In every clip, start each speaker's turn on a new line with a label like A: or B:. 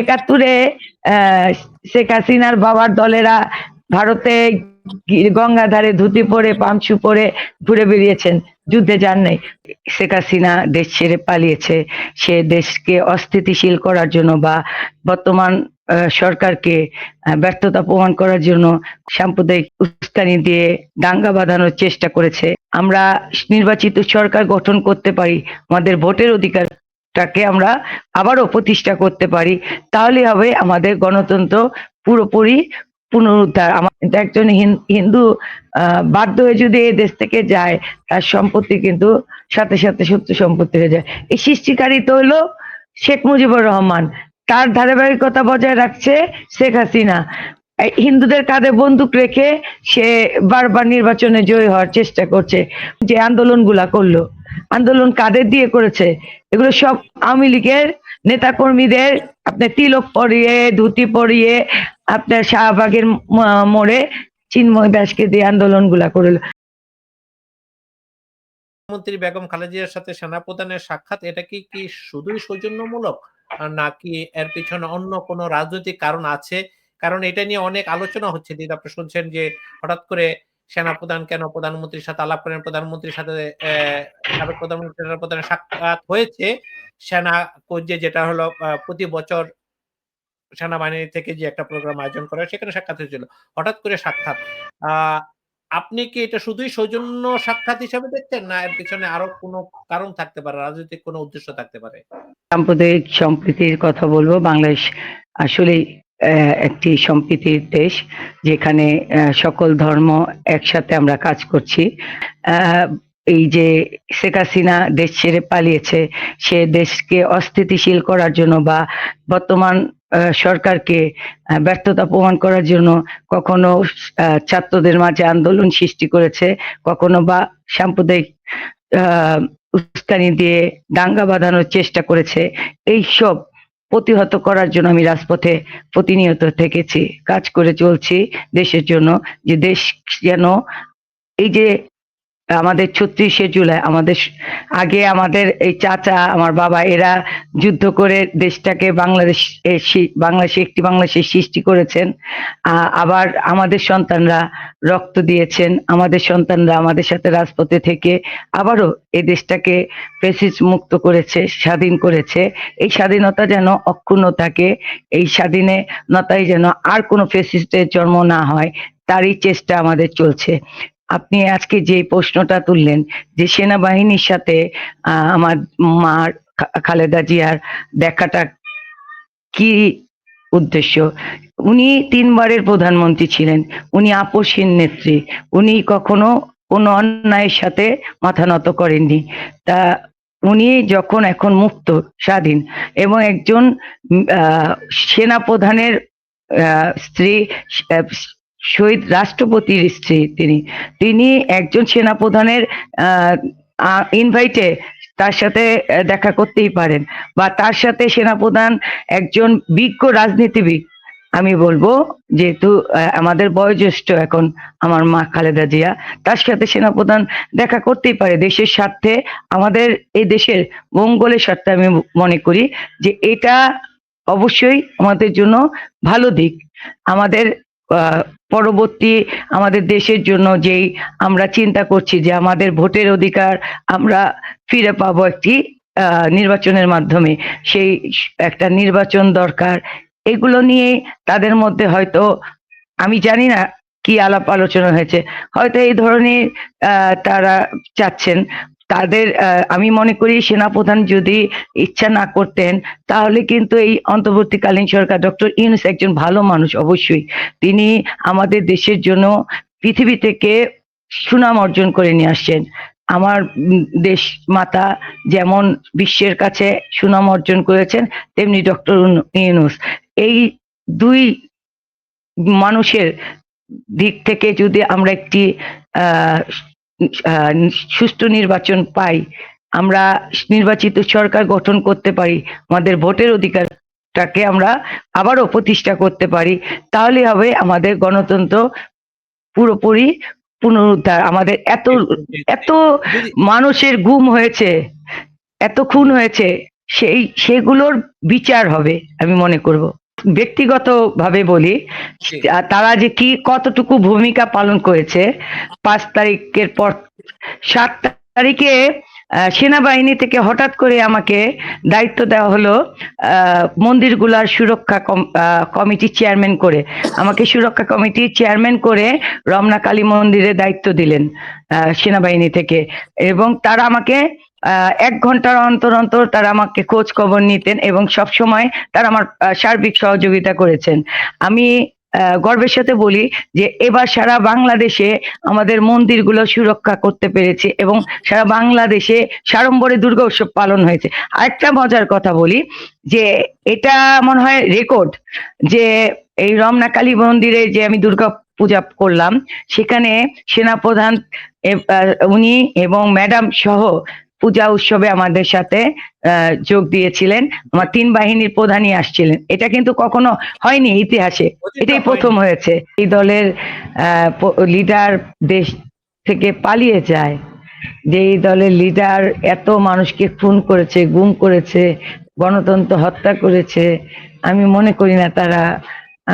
A: একাত্তরে শেখ হাসিনার বাবার দলেরা ভারতে গঙ্গাধারে ধুতি পরে পামছু পরে ঘুরে বেরিয়েছেন যুদ্ধে যান নাই। শেখ হাসিনা দেশ ছেড়ে পালিয়েছে। সে দেশকে অস্থিতিশীল করার জন্য বা বর্তমান সরকারকে ব্যর্থতা প্রমাণ করার জন্য সাম্প্রদায়িক উস্কানি দিয়ে দাঙ্গা বাঁধানোর চেষ্টা করেছে। আমরা নির্বাচিত সরকার গঠন করতে পারি। আমাদের ভোটের অধিকারটাকে আমরা আবারও প্রতিষ্ঠা করতে পারি। তাহলে হবে আমাদের গণতন্ত্র পুরোপুরি পুনরুদ্ধার। আমাদের একজন হিন- হিন্দু বাধ্য হয়ে যদি এই দেশ থেকে যায়, তার সম্পত্তি কিন্তু সাথে সাথে সত্য সম্পত্তি হয়ে যায়। এই সৃষ্টিকারী তো হলো শেখ মুজিবুর রহমান। তার ধারাবাহিকতা বজায় রাখছে শেখ হাসিনা। হিন্দুদের কাঁধে বন্দুক রেখে সে বারবার নির্বাচনে জয়ী হওয়ার চেষ্টা করছে, যে আন্দোলনগুলা করল। আন্দোলন কাদের দিয়ে করেছে? এগুলো সব আওয়ামী লীগের নেতা কর্মীদের আপনার তিলক পরিয়ে, ধুতি পরিয়ে, আপনার শাহবাগের মোড়ে চিন্ময় দাসকে দিয়ে আন্দোলনগুলা করল।
B: মন্ত্রী বেগম খালেদিয়ার সাথে সেনাপ্রধানের সাক্ষাৎ, এটা কি কি শুধুই সৌজন্যমূলক? নাকি এর পিছনে অন্য কোনো রাজনৈতিক কারণ আছে? কারণ এটা নিয়ে অনেক আলোচনা হচ্ছে। দিদি আপনি শুনছেন যে হঠাৎ করে সেনা প্রধান কেন প্রধানমন্ত্রীর সাথে, আলাপ করেন, প্রধানমন্ত্রীর সাথে সাবেক প্রধানমন্ত্রী সেনাপ্রধানের সাক্ষাৎ হয়েছে। সেনা যে যেটা হলো প্রতি বছর সেনাবাহিনী থেকে যে একটা প্রোগ্রাম আয়োজন করে সেখানে সাক্ষাৎ হয়েছিল। হঠাৎ করে সাক্ষাৎ। আপনি কি এটা শুধুই সৌজন্য সাক্ষাৎ হিসাবে দেখছেন না এর পিছনে আরও কোনো কারণ থাকতে পারে, রাজনৈতিক কোনো উদ্দেশ্য থাকতে পারে?
A: সাম্প্রদায়িক সম্প্রীতির কথা বলব। বাংলাদেশ আসলে একটি সম্প্রীতির দেশ যেখানে সকল ধর্ম একসাথে আমরা কাজ করছি। এই যে শেখ হাসিনা দেশ ছেড়ে পালিয়েছে, সে দেশকে অস্থিতিশীল করার জন্য বা বর্তমান সরকারকে ব্যর্থতা প্রমাণ করার জন্য কখনো ছাত্রদের মাঝে আন্দোলন সৃষ্টি করেছে, কখনো বা সাম্প্রদায়িক, আহ, উস্কানি দিয়ে দাঙ্গা বাঁধানোর চেষ্টা করেছে এই সব প্রতিহত করার জন্য আমি রাজপথে প্রতিনিয়ত থেকেছি, কাজ করে চলছি দেশের জন্য, যে দেশ যেন এই যে আমাদের ছত্রিশে জুলাই, আমাদের আগে আমাদের এই চাচা, আমার বাবা, এরা যুদ্ধ করে দেশটাকে বাংলাদেশ বাংলাদেশে একটি বাংলাদেশের সৃষ্টি করেছেন। আবার আমাদের সন্তানরা রক্ত দিয়েছেন। আমাদের সন্তানরা আমাদের সাথে রাজপথে থেকে আবারও এই দেশটাকে ফেসিস মুক্ত করেছে, স্বাধীন করেছে। এই স্বাধীনতা যেন অক্ষুণ্ণ থাকে, এই স্বাধীনতায় যেন আর কোনো ফেসিস্টের জন্ম না হয়, তারই চেষ্টা আমাদের চলছে। আপনি আজকে যে প্রশ্নটা তুললেন যে সেনাবাহিনীর সাথে আমার মার খালেদা জিয়ার দেখাটা কি উদ্দেশ্য? উনি তিনবারের প্রধানমন্ত্রী ছিলেন উনি আপসহীন নেত্রী উনি কখনো কোনো অন্যায়ের সাথে মাথা নত করেননি। তা উনি যখন এখন মুক্ত স্বাধীন এবং একজন সেনাপ্রধানের আহ, স্ত্রী শহীদ রাষ্ট্রপতির স্ত্রী তিনি। তিনি একজন সেনাপ্রধানের ইনভাইটে তার সাথে দেখা করতেই পারেন বা তার সাথে সেনাপ্রধান একজন বিজ্ঞ রাজনীতিবিদ। আমি বলব যেহেতু আমাদের বয়োজ্যেষ্ঠ এখন আমার মা খালেদা জিয়া, তার সাথে সেনাপ্রধান দেখা করতেই পারে। দেশের স্বার্থে, আমাদের এই দেশের মঙ্গলের স্বার্থে আমি মনে করি যে এটা অবশ্যই আমাদের জন্য ভালো দিক। আমাদের পরবর্তী আমাদের দেশের জন্য যেই আমরা চিন্তা করছি যে আমাদের ভোটের অধিকার আমরা ফিরে পাবো একটি নির্বাচনের মাধ্যমে। সেই একটা নির্বাচন দরকার। এগুলো নিয়ে তাদের মধ্যে হয়তো, আমি জানি না কি আলাপ আলোচনা হয়েছে। হয়তো এই ধরনের তারা চাচ্ছেন। তাদের আমি মনে করি সেনাপ্রধান যদি ইচ্ছা না করতেন, তাহলে কিন্তু এই অন্তর্বর্তীকালীন সরকার ডক্টর ইউনুস একজন ভালো মানুষ অবশ্যই। তিনি আমাদের দেশের জন্য পৃথিবী থেকে সুনাম অর্জন করে নিয়ে আসছেন। আমার দেশ মাতা যেমন বিশ্বের কাছে সুনাম অর্জন করেছেন, তেমনি ডক্টর ইউনুস। এই দুই মানুষের দিক থেকে যদি আমরা একটি সুষ্ঠু নির্বাচন পাই আমরা নির্বাচিত সরকার গঠন করতে পারি আমাদের ভোটের অধিকারটাকে আমরা আবারও প্রতিষ্ঠা করতে পারি তাহলে হবে আমাদের গণতন্ত্র পুরোপুরি পুনরুদ্ধার। আমাদের এত এত মানুষের গুম হয়েছে এত খুন হয়েছে সেই সেগুলোর বিচার হবে আমি মনে করব। ব্যক্তিগতভাবে বলি তারা যে কি কতটুকু ভূমিকা পালন করেছে পাঁচ তারিখের পর সাত তারিখে সেনাবাহিনী থেকে হঠাৎ করে আমাকে দায়িত্ব দেওয়া হলো আহ, মন্দিরগুলার সুরক্ষা কম- আহ, কমিটি চেয়ারম্যান করে। আমাকে সুরক্ষা কমিটির চেয়ারম্যান করে রমনা কালী মন্দিরে দায়িত্ব দিলেন আহ, সেনাবাহিনী থেকে। এবং তারা আমাকে এক ঘণ্টার অন্তর অন্তর তারা আমাকে খোঁজ খবর নিতেন এবং সব সময় তারা আমার সার্বিক সহযোগিতা করেছেন। আমি গর্বের সাথে বলি যে এবার সারা বাংলাদেশে আমাদের মন্দিরগুলো সুরক্ষা করতে পেরেছি এবং সারা বাংলাদেশে সাড়ম্বরে দুর্গা উৎসব পালন হয়েছে। আরেকটা মজার কথা বলি যে এটা মনে হয় রেকর্ড যে এই রমনা কালী মন্দিরে যে আমি দুর্গা পূজা করলাম, সেখানে সেনাপ্রধান উনি এবং ম্যাডাম সহ পূজা উৎসবে আমাদের সাথে যোগ দিয়েছিলেন। আমার তিন বাহিনীর প্রধানই আসছিলেন। এটা কিন্তু কখনো হয়নি ইতিহাসে। এটাই প্রথম হয়েছে। এই দলের লিডার দেশ থেকে পালিয়ে যায়। যে এই দলের লিডার এত মানুষকে খুন করেছে গুম করেছে গণতন্ত্র হত্যা করেছে আমি মনে করি না তারা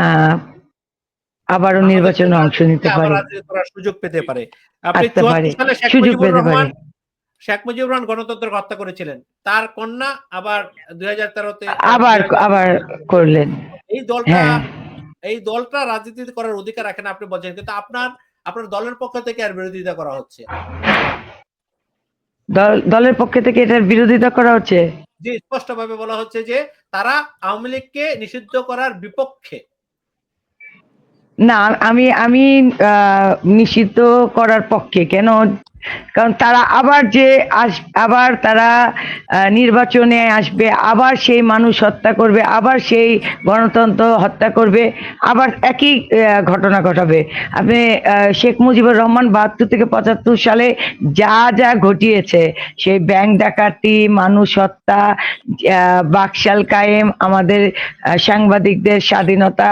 A: আহ আবারও নির্বাচনে অংশ নিতে পারে।
B: সুযোগ পেতে পারে।
A: সুযোগ পেতে পারে।
B: শেখ মুজিবুর রহমান গণতন্ত্রকে হত্যা করেছিলেন। তার কন্যা আবার দুই হাজার তেরোতে
A: আবার আবার করলেন।
B: এই দলটা
A: হ্যাঁ।
B: এই দলটা রাজনীতি করার অধিকার রাখেন আপনি বলছেন কিন্তু আপনার আপনার দলের পক্ষ থেকে আর বিরোধিতা করা হচ্ছে।
A: দলের পক্ষ থেকে এটার বিরোধিতা করা হচ্ছে?
B: যে স্পষ্টভাবে বলা হচ্ছে যে তারা আওয়ামী লীগকে নিষিদ্ধ করার বিপক্ষে।
A: না আমি আমি আহ, নিষিদ্ধ করার পক্ষে। কেন কারণ তারা আবার যে আস, আবার তারা নির্বাচনে আসবে, আবার সেই মানুষ হত্যা করবে, আবার সেই গণতন্ত্র হত্যা করবে, আবার একই ঘটনা ঘটাবে। আপনি শেখ মুজিবুর রহমান বাহাত্তর থেকে পঁচাত্তর সালে যা যা ঘটিয়েছে, সেই ব্যাংক ডাকাতি, মানুষ হত্যা বাকশাল কায়েম, আমাদের সাংবাদিকদের স্বাধীনতা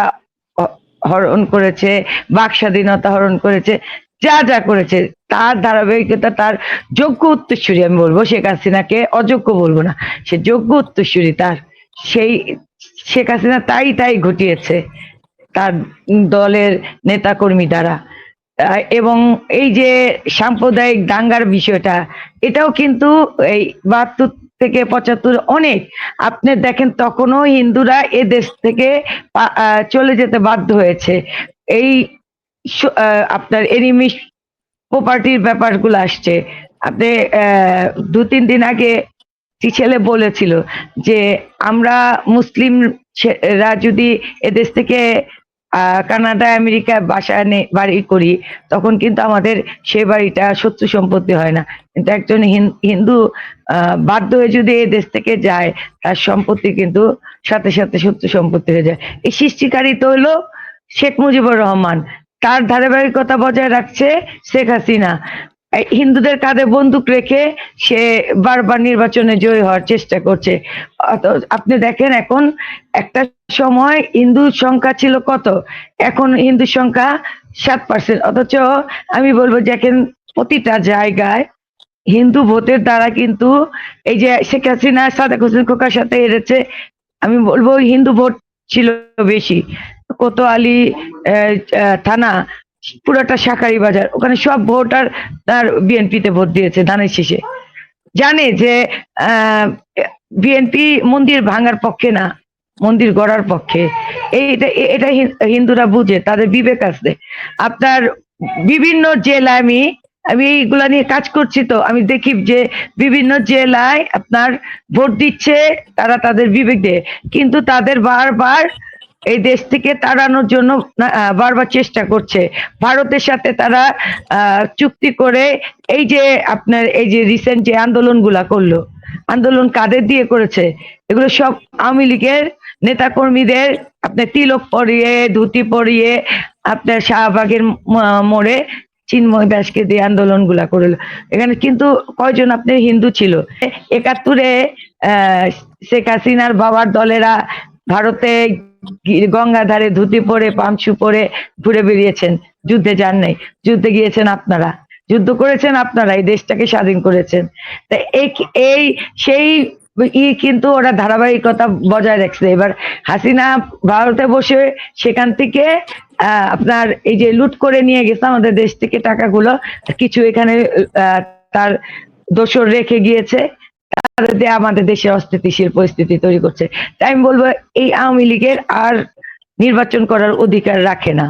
A: হরণ করেছে, বাক স্বাধীনতা হরণ করেছে যা যা করেছে, তার ধারাবাহিকতা, তার যোগ্য উত্তরসূরি আমি বলব, শেখ হাসিনাকে অযোগ্য বলব না, সে যোগ্য উত্তরসূরি তার, সেই শেখ হাসিনা তাই তাই ঘটিয়েছে তার দলের নেতাকর্মী দ্বারা। এবং এই যে সাম্প্রদায়িক দাঙ্গার বিষয়টা, এটাও কিন্তু এই বাহাত্তর থেকে পঁচাত্তর অনেক, আপনি দেখেন তখনও হিন্দুরা এ দেশ থেকে চলে যেতে বাধ্য হয়েছে। এই আপনার এনিমিস প্রপার্টির ব্যাপারগুলো আসছে। আপনি দু তিন দিন আগে ছেলে বলেছিল যে, আমরা মুসলিম রা যদি এদেশ থেকে কানাডা, আমেরিকা বাসা বাড়ি করি, তখন কিন্তু আমাদের সে বাড়িটা শত্রু সম্পত্তি হয় না। কিন্তু একজন হিন- হিন্দু বাধ্য হয়ে যদি এই দেশ থেকে যায়, তার সম্পত্তি কিন্তু সাথে সাথে শত্রু সম্পত্তি হয়ে যায়। এই সৃষ্টিকারী তো হলো শেখ মুজিবুর রহমান। তার ধারাবাহিকতা বজায় রাখছে শেখ হাসিনা। হিন্দুদের কাঁধে বন্দুক রেখে সে বারবার নির্বাচনে জয়ী হওয়ার চেষ্টা করছে। আপনি দেখেন এখন একটা সময় হিন্দুর সংখ্যা ছিল কত? এখন হিন্দু সংখ্যা সাত পার্সেন্ট অথচ আমি বলব যে এখন প্রতিটা জায়গায় হিন্দু ভোটের দ্বারা কিন্তু এই যে শেখ হাসিনা, সাদেক হোসেন খোকার সাথে হেরেছে, আমি বলব হিন্দু ভোট ছিল বেশি। কোতোয়ালি থানা, পুরোটা শাকারি বাজার, ওখানে সব ভোটার তার বিএনপিতে ভোট দিয়েছে ধানের শীষে। জানে যে বিএনপি মন্দির ভাঙার পক্ষে না, মন্দির গড়ার পক্ষে। এইটা, এটা হিন- হিন্দুরা বুঝে, তাদের বিবেক আছে। আপনার বিভিন্ন জেলায় আমি আমি এইগুলা নিয়ে কাজ করছি তো। আমি দেখি যে বিভিন্ন জেলায় আপনার ভোট দিচ্ছে, তারা তাদের বিবেক দিয়ে। কিন্তু তাদের বারবার এই দেশ থেকে তাড়ানোর জন্য বারবার চেষ্টা করছে। ভারতের সাথে তারা চুক্তি করে এই যে আপনার এই যে রিসেন্ট যে আন্দোলনগুলা করল, আন্দোলন কাদের দিয়ে করেছে? এগুলো সব আওয়ামী লীগের নেতা কর্মীদের আপনার তিলক পরিয়ে, ধুতি পরিয়ে, আপনার শাহবাগের মোড়ে চিন্ময় দাসকে দিয়ে আন্দোলনগুলা করল। এখানে কিন্তু কয়জন আপনি হিন্দু ছিল? একাত্তরে শেখ হাসিনার বাবার দলেরা ভারতে গঙ্গাধারে ধুতি পরে পামছু পরে ঘুরে বেরিয়েছেন যুদ্ধে যান নাই। যুদ্ধে গিয়েছেন আপনারা। যুদ্ধ করেছেন আপনারা। এই দেশটাকে স্বাধীন করেছেন। তা এই সেই ই কিন্তু ওরা ধারাবাহিকতা বজায় রাখছে। এবার হাসিনা ভারতে বসে সেখান থেকে আপনার এই যে লুট করে নিয়ে গেছে আমাদের দেশ থেকে টাকাগুলো, কিছু এখানে তার দোষর রেখে গিয়েছে। দিয়ে আমাদের দেশে অস্থিতিশীল পরিস্থিতি তৈরি করছে। তাই আমি বলব, এই আওয়ামী লীগের আর নির্বাচন করার অধিকার রাখে না।